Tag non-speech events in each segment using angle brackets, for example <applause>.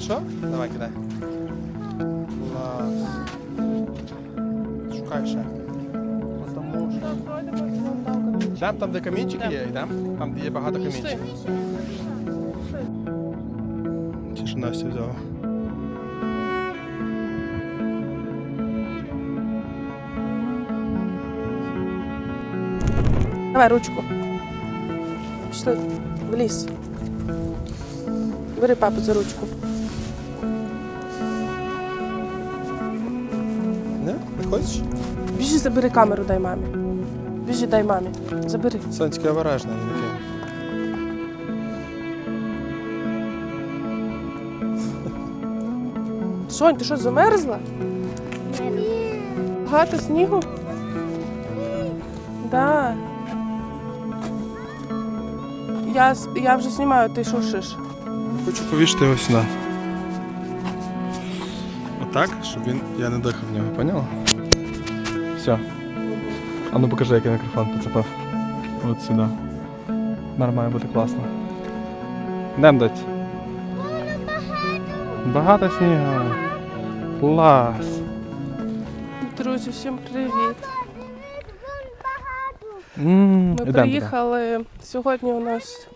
Що? Давай кидай. Клас. Шукай ще. Там, там, де камінчики є, йдемо? Там, де є багато камінчиків. Ті, що Настя взяла. Давай ручку. Пішли в ліс. Бери папу за ручку. Хочеш? Біжи, забери камеру, дай мамі. Біжи, дай мамі. Забери. Сонечка обережна, не таке. Сонь, ти що, замерзла? Багато снігу? Да. Я, с- я вже знімаю, ти шуршиш. Хочу повісити його сюди. Отак, щоб він. Я не дихав в нього, поняла? Все. А ну покажи, який мікрофон поцепив. От сюди. Нар має бути класно. Йдем дать. Багато снігу. Клас. Друзі, всім привіт. Ми приїхали сьогодні. У нас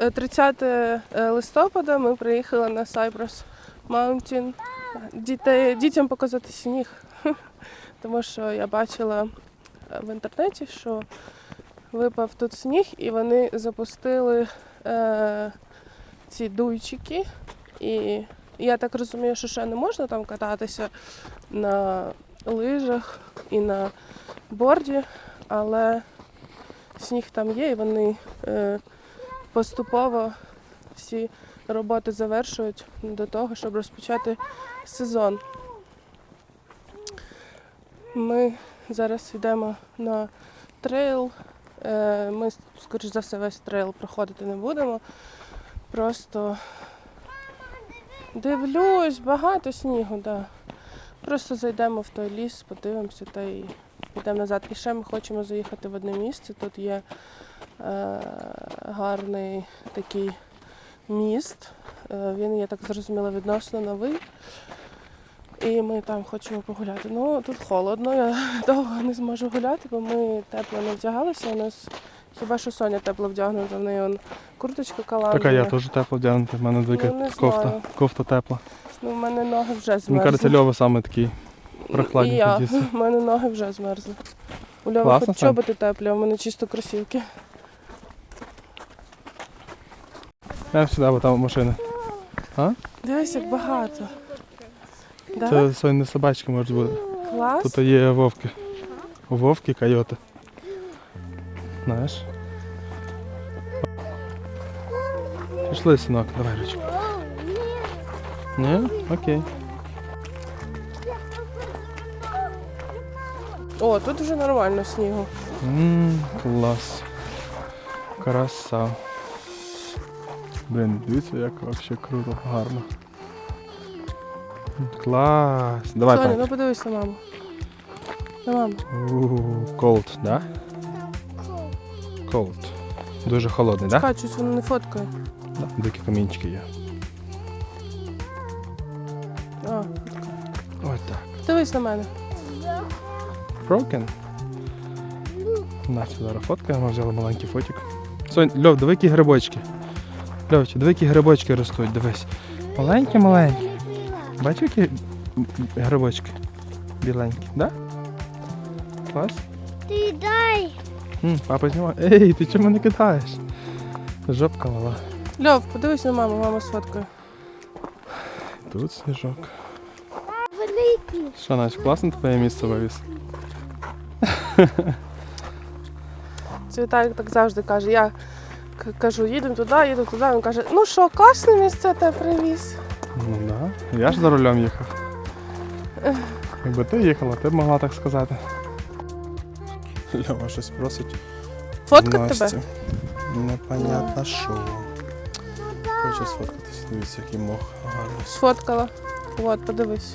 е, 30 е, листопада. Ми приїхали на Cypress Mountain. Дітей, дітям показати сніг. <laughs> Тому що я бачила е, в інтернеті, що випав тут сніг, і вони запустили е, ці дуйчики. І я так розумію, що ще не можна там кататися на лижах і на борді, але сніг там є, і вони е, поступово всі роботи завершують до того, щоб розпочати сезон. Ми зараз йдемо на трейл. Е, ми, скоріш за все, весь трейл проходити не будемо. Просто дивлюсь, багато снігу, да. Просто зайдемо в той ліс, подивимося та й йдемо назад. І ще ми хочемо заїхати в одне місце. Тут є е, гарний такий міст. Е, він, я так зрозуміла, відносно новий. І ми там хочемо погуляти. Ну, тут холодно, я <laughs> довго не зможу гуляти, бо ми тепло не вдягалися. У нас хіба що Соня тепло вдягнута, в неї он курточка каламбія. Така я теж тепло вдягнутий, в мене двійка Ну, кофта. Кофта тепла. Ну, в мене ноги вже Мені змерзли. кажеться, Льова саме такий. прохладні І я. У <laughs> мене ноги вже змерзли. У Льови Класно, хоч чоботи теплі, а в мене чисто кросівки. Я сюди, бо там машини. Дивись, як багато. Да? Це сьогодні не собачки можуть бути. Клас. Тут є вовки. Вовки, койоти. Знаєш? Пішли, синок, давай ручку. Ні? Окей. О, тут вже нормально снігу. Ммм, клас. Краса. Блін, дивіться, як вообще круто, гарно. Клас. Давай Соня, ну подивись на маму. На маму. Cold, да? Cold. Дуже холодний, да? Чекай, щось воно не фоткає. Да. Дикі камінчики є. А, Ось так. дивись на мене. Broken. Настя зараз фоткає, ми взяли маленький фотик. Сонь, Льов, диви які грибочки. Льовче, диви які грибочки ростуть, дивись. Маленькі, маленькі. Бачиш, які грибочки? Біленькі, да? Клас? Ти дай. М, папа знімає. Ей, ти чому не кидаєш? Жопка мала. Льов, подивись на маму, мама сфоткає. Тут сніжок. Великий. Що, Настя, класно твоє місце вивіз? <laughs> Це Віталік так завжди каже. Я к- кажу, їдемо туди, їду туди. Він каже, ну що, класне місце те привіз. Ну да. Я ж за рулем їхав. Якби ти їхала, ти б могла так сказати. Льова щось просить. Фоткать тебе? Непонятно що. Хочу сфоткатись. Дивіться, який мох гарний. Сфоткала. От, подивись.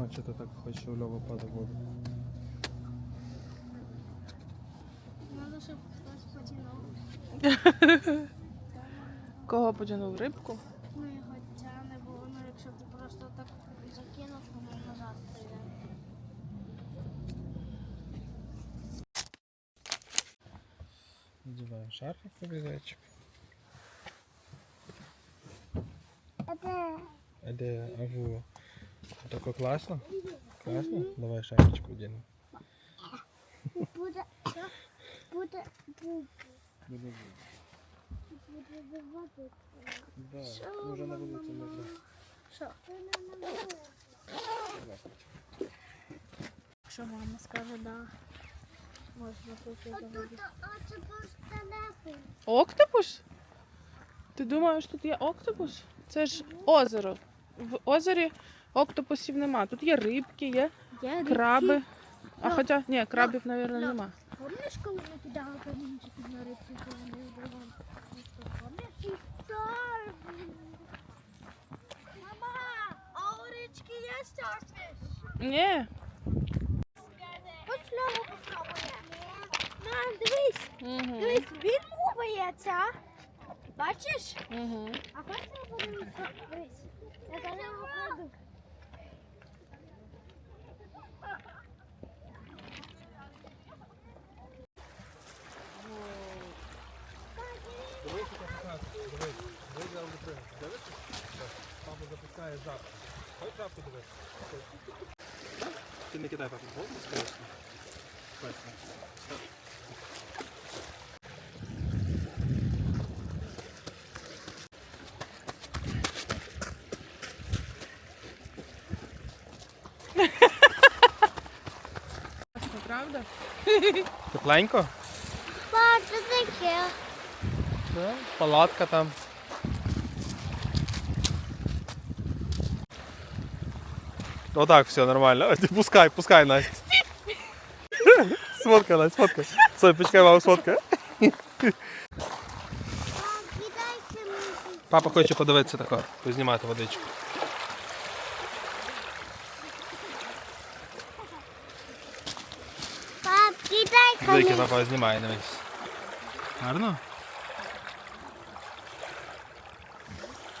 Ну, а що ти так хочеш, щоб Льова падав в воду? Надо, щоб хтось потягнув. Кого потягнув рибку? Ну його тягне, бо воно, якщо ти просто так закинув, воно назад прийде. Надіваємо шарфик тобі зайчик. А де? А де аву? Тако класно? Класно? Давай шапочку. Буде, що? буде, буде, буде давати. Да, Що може на мама вулиці не мама? Що? Мама скаже да, можна тут просто телефон. Октопус? Ти думаєш, тут є октопус? Це ж озеро. В озері октопусів нема. Тут є рибки, є Я краби. А Ну, хоча ні, крабів, мабуть, ну. нема. Помниш, коли ми кидали камінчики на рибки, коли ми так. Мама, а у річки є старфіш? Ні. Хоч знову попробує. Мам, дивись, Угу. дивись, він рухається. Бачиш? Угу. А я подивлюся? Дивись. Я зараз його кладу. Ой, жабку дивись. Ти не кидай папу в воду, скажеш. Правда? Тепленько? Пап, це таке. Да. Палатка там. Отак, все нормально. Пускай, пускай, Настя. Сфоткай, Настя, сфоткай. Стой, почекай, мама мені. Папа хоче подивитися тако, познімати водичку. Пап, кидай камінь. папа знімає, дивись. Гарно?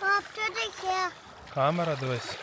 Пап, це таке. Камера, дивись.